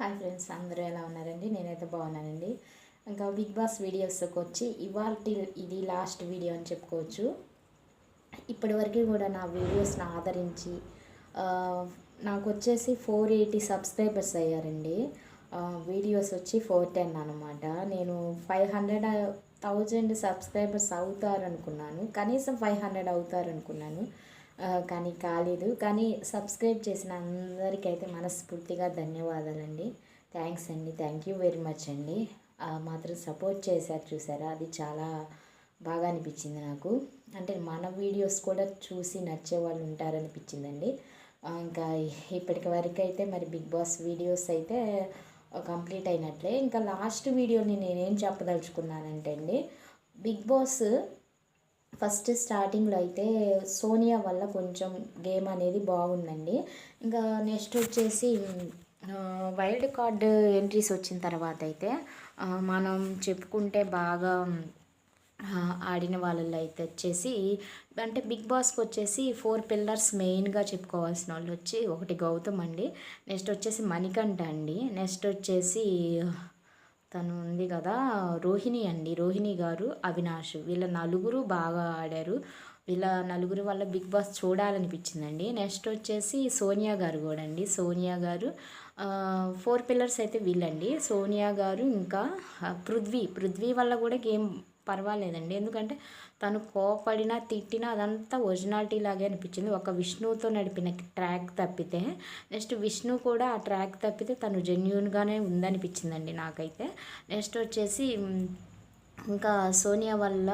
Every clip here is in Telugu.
హాయ్ ఫ్రెండ్స్ అందరూ ఎలా ఉన్నారండి? నేనైతే బాగున్నానండి. ఇంకా బిగ్ బాస్ వీడియోస్కి వచ్చి ఇవాళ ఇది లాస్ట్ వీడియో అని చెప్పుకోవచ్చు. ఇప్పటివరకు కూడా నా వీడియోస్ని ఆదరించి నాకు వచ్చేసి ఫోర్ ఎయిటీ సబ్స్క్రైబర్స్ అయ్యారండి. వీడియోస్ వచ్చి ఫోర్ టెన్ అనమాట నేను ఫైవ్ హండ్రెడ్ థౌజండ్ సబ్స్క్రైబర్స్ అవుతారనుకున్నాను. కనీసం ఫైవ్ హండ్రెడ్ అవుతారనుకున్నాను. కానీ కాలేదు. కానీ సబ్స్క్రైబ్ చేసిన అందరికైతే మనస్ఫూర్తిగా ధన్యవాదాలండి. థ్యాంక్స్ అండి. థ్యాంక్ యూ వెరీ మచ్ అండి. మాత్రం సపోర్ట్ చేశారు చూసారా? అది చాలా బాగా అనిపించింది నాకు. అంటే మన వీడియోస్ కూడా చూసి నచ్చే వాళ్ళు ఉంటారనిపించిందండి. ఇంకా ఇప్పటికి వరకు అయితే మరి బిగ్ బాస్ వీడియోస్ అయితే కంప్లీట్ అయినట్లే. ఇంకా లాస్ట్ వీడియోని నేనేం చెప్పదలుచుకున్నానంటే అండి బిగ్ బాస్ ఫస్ట్ స్టార్టింగ్లో అయితే సోనియా వల్ల కొంచెం గేమ్ అనేది బాగుందండి. ఇంకా నెక్స్ట్ వచ్చేసి వైల్డ్ కార్డ్ ఎంట్రీస్ వచ్చిన తర్వాత అయితే మనం చెప్పుకుంటే బాగా ఆడిన వాళ్ళలో అయితే వచ్చేసి అంటే బిగ్ బాస్కి వచ్చేసి ఫోర్ పిల్లర్స్ మెయిన్గా చెప్పుకోవాల్సిన వాళ్ళు వచ్చి ఒకటి గౌతమ్ అండి. నెక్స్ట్ వచ్చేసి మణికంఠ అండి. నెక్స్ట్ వచ్చేసి తను ఉంది కదా రోహిణి అండి. రోహిణి గారు అవినాష్ వీళ్ళ నలుగురు బాగా ఆడారు. ఇలా నలుగురు వల్ల బిగ్ బాస్ చూడాలనిపించిందండి. నెక్స్ట్ వచ్చేసి సోనియా గారు కూడా అండి. సోనియా గారు ఫోర్ పిల్లర్స్ అయితే వీళ్ళండి. సోనియా గారు ఇంకా పృథ్వీ పృథ్వీ వల్ల కూడా గేమ్ పర్వాలేదండి. ఎందుకంటే తను కోపడినా తిట్టినా అదంతా ఒరిజినాలిటీ లాగే అనిపించింది. ఒక విష్ణువుతో నడిపిన ట్రాక్ తప్పితే నెక్స్ట్ విష్ణు కూడా ఆ ట్రాక్ తప్పితే తను జెన్యున్గానే ఉందనిపించిందండి నాకైతే. నెక్స్ట్ వచ్చేసి ఇంకా సోనియా వల్ల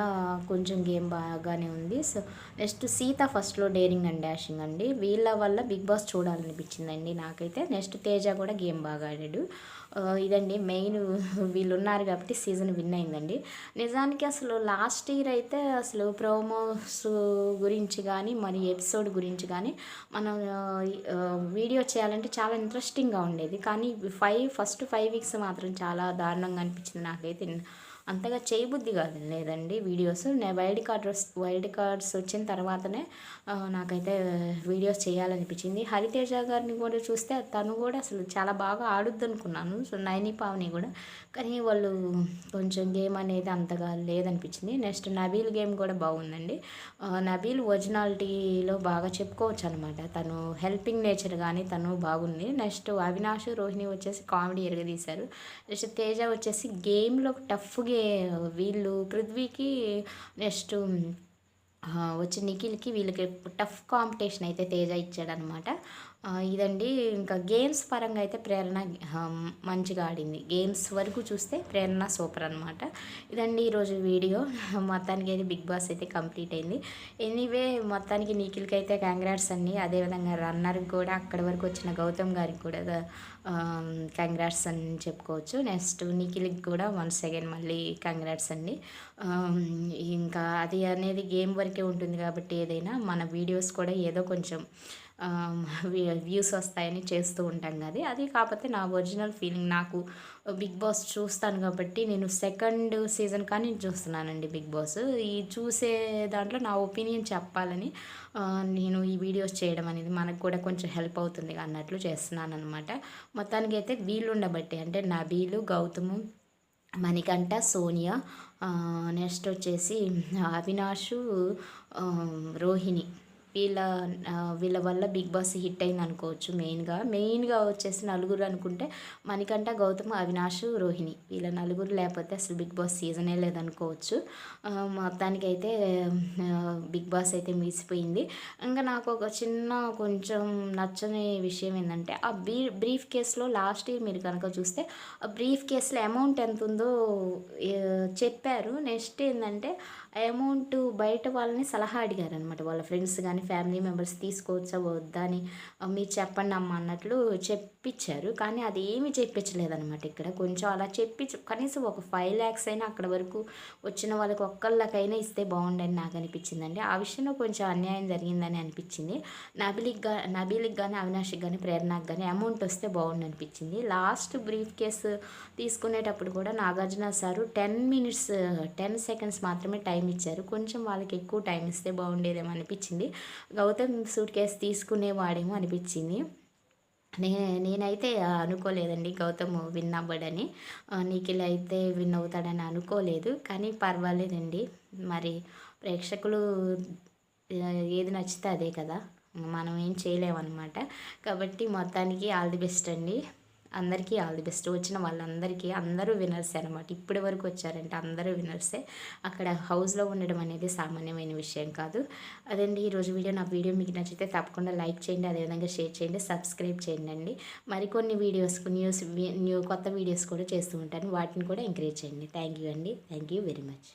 కొంచెం గేమ్ బాగానే ఉంది. సో నెక్స్ట్ సీత ఫస్ట్లో డేరింగ్ అండ్ డాషింగ్ అండి. వీళ్ళ వల్ల బిగ్ బాస్ చూడాలనిపించిందండి నాకైతే. నెక్స్ట్ తేజ కూడా గేమ్ బాగా ఆడాడు. ఇదండి మెయిన్ వీళ్ళు ఉన్నారు కాబట్టి సీజన్ విన్ అయిందండి. నిజానికి అసలు లాస్ట్ ఇయర్ అయితే అసలు ప్రోమోస్ గురించి కానీ మరి ఎపిసోడ్ గురించి కానీ మనం వీడియో చేయాలంటే చాలా ఇంట్రెస్టింగ్గా ఉండేది. కానీ ఫైవ్ ఫస్ట్ ఫైవ్ వీక్స్ మాత్రం చాలా దారుణంగా అనిపించింది నాకైతే. అంతగా చేయబుద్ధి కాదు లేదండి. వీడియోస్ నేను వైల్డ్ కార్డ్ వైల్డ్ కార్డ్స్ వచ్చిన తర్వాతనే నాకైతే వీడియోస్ చేయాలనిపించింది. హరితేజ గారిని కూడా చూస్తే తను కూడా అసలు చాలా బాగా ఆడుద్ది అనుకున్నాను సో నైని పావని కూడా. కానీ వాళ్ళు కొంచెం గేమ్ అనేది అంతగా లేదనిపించింది. నెక్స్ట్ నబీల్ గేమ్ కూడా బాగుందండి. నబీల్ ఒరిజినాలిటీలో బాగా చెప్పుకోవచ్చు అనమాట తను హెల్పింగ్ నేచర్ కానీ తను బాగుంది. నెక్స్ట్ అవినాష్ రోహిణి వచ్చేసి కామెడీ ఎరగదీశారు. నెక్స్ట్ తేజ వచ్చేసి గేమ్లో టఫ్ గేమ్ వీళ్ళు పృథ్వీకి నెక్స్ట్ వచ్చి నిఖిల్కి వీళ్ళకి టఫ్ కాంపిటీషన్ అయితే తేజ ఇచ్చాడనమాట ఇదండి. ఇంకా గేమ్స్ పరంగా అయితే ప్రేరణ మంచిగా ఆడింది. గేమ్స్ వరకు చూస్తే ప్రేరణ సూపర్ అనమాట ఇదండి ఈరోజు వీడియో. మొత్తానికి అయితే బిగ్ బాస్ అయితే కంప్లీట్ అయింది. ఎనీవే మొత్తానికి నిఖిల్కి అయితే కంగ్రాట్స్ అండి. అదేవిధంగా రన్నర్కి కూడా అక్కడి వరకు వచ్చిన గౌతమ్ గారికి కూడా కంగ్రాట్స్ అని చెప్పుకోవచ్చు. నెక్స్ట్ నిఖిల్కి కూడా వన్స్ అగైన్ మళ్ళీ కంగ్రాట్స్ అండి. ఇంకా అది అనేది గేమ్ వరకే ఉంటుంది కాబట్టి ఏదైనా మన వీడియోస్ కూడా ఏదో కొంచెం వ్యూస్ వస్తాయని చేస్తూ ఉంటాం కదా అది కాకపోతే నా ఒరిజినల్ ఫీలింగ్ నాకు బిగ్ బాస్ చూస్తాను కాబట్టి నేను సెకండ్ సీజన్ కానీ చూస్తున్నానండి బిగ్ బాస్. ఈ చూసే దాంట్లో నా ఒపీనియన్ చెప్పాలని నేను ఈ వీడియోస్ చేయడం అనేది మనకు కూడా కొంచెం హెల్ప్ అవుతుంది అన్నట్లు చేస్తున్నాను అనమాట మొత్తానికి అయితే వీళ్ళు ఉండబట్టి అంటే నబీలు గౌతము మణికంఠ సోనియా నెక్స్ట్ వచ్చేసి అవినాష్ రోహిణి. వీళ్ళ వీళ్ళ వల్ల బిగ్ బాస్ హిట్ అయింది అనుకోవచ్చు మెయిన్గా. మెయిన్గా వచ్చేసి నలుగురు అనుకుంటే మణికంఠ గౌతమ్ అవినాష్ రోహిణి. వీళ్ళ నలుగురు లేకపోతే అసలు బిగ్ బాస్ సీజనే లేదనుకోవచ్చు. మొత్తానికైతే బిగ్ బాస్ అయితే మిగిసిపోయింది. ఇంకా నాకు ఒక చిన్న కొంచెం నచ్చని విషయం ఏంటంటే ఆ బ్రీ బ్రీఫ్ కేసులో లాస్ట్ ఇయర్ మీరు కనుక చూస్తే ఆ బ్రీఫ్ కేసులో అమౌంట్ ఎంత ఉందో చెప్పారు. నెక్స్ట్ ఏంటంటే అమౌంట్ బయట వాళ్ళని సలహా అడిగారు అనమాట వాళ్ళ ఫ్రెండ్స్ కానీ ఫ్యామిలీ మెంబర్స్ తీసుకోవచ్చా వద్దా అని మీరు చెప్పండి అమ్మ అన్నట్లు చెప్పించారు. కానీ అది ఏమీ చెప్పించలేదన్నమాట ఇక్కడ. కొంచెం అలా చెప్పించు కనీసం ఒక ఫైవ్ ల్యాక్స్ అయినా అక్కడ వరకు వచ్చిన వాళ్ళకి ఒక్కళ్ళకైనా ఇస్తే బాగుండని నాకు అనిపించిందండి. ఆ విషయంలో కొంచెం అన్యాయం జరిగిందని అనిపించింది. నబిలికి గా నబీలికి కానీ అవినాష్కి కానీ ప్రేరణకు కానీ అమౌంట్ వస్తే బాగుండు అనిపించింది లాస్ట్ బ్రీఫ్ కేసు తీసుకునేటప్పుడు కూడా Nagarjuna sir ten minutes ten seconds మాత్రమే టైం ఇచ్చారు. కొంచెం వాళ్ళకి ఎక్కువ టైం ఇస్తే బాగుండేదేమో అనిపించింది. గౌతమ్ సూట్ కేసు తీసుకునేవాడేమో అనిపించింది. నే నేనైతే అనుకోలేదండి గౌతమ్ విన్ అవ్వడని. నీకు నిఖిల్ అయితే విన్ అవుతాడని అనుకోలేదు. కానీ పర్వాలేదండి. మరి ప్రేక్షకులు ఏది నచ్చితే అదే కదా. మనం ఏం చేయలేమన్నమాట. కాబట్టి మొత్తానికి ఆల్ ది బెస్ట్ అండి. అందరికీ ఆల్ ది బెస్ట్. వచ్చిన వాళ్ళందరికీ అందరూ వినర్సే అనమాట ఇప్పటి వరకు వచ్చారంటే అందరూ వినర్సే అక్కడ హౌస్లో ఉండడం అనేది సామాన్యమైన విషయం కాదు. అదండి ఈరోజు వీడియో. నా వీడియో మీకు నచ్చితే తప్పకుండా లైక్ చేయండి అదేవిధంగా షేర్ చేయండి సబ్స్క్రైబ్ చేయండి అండి. మరికొన్ని వీడియోస్ న్యూస్ న్యూ కొత్త వీడియోస్ కూడా చేస్తూ ఉంటాను. వాటిని కూడా ఎంకరేజ్ చేయండి. థ్యాంక్ యూ అండి. Thank you very much.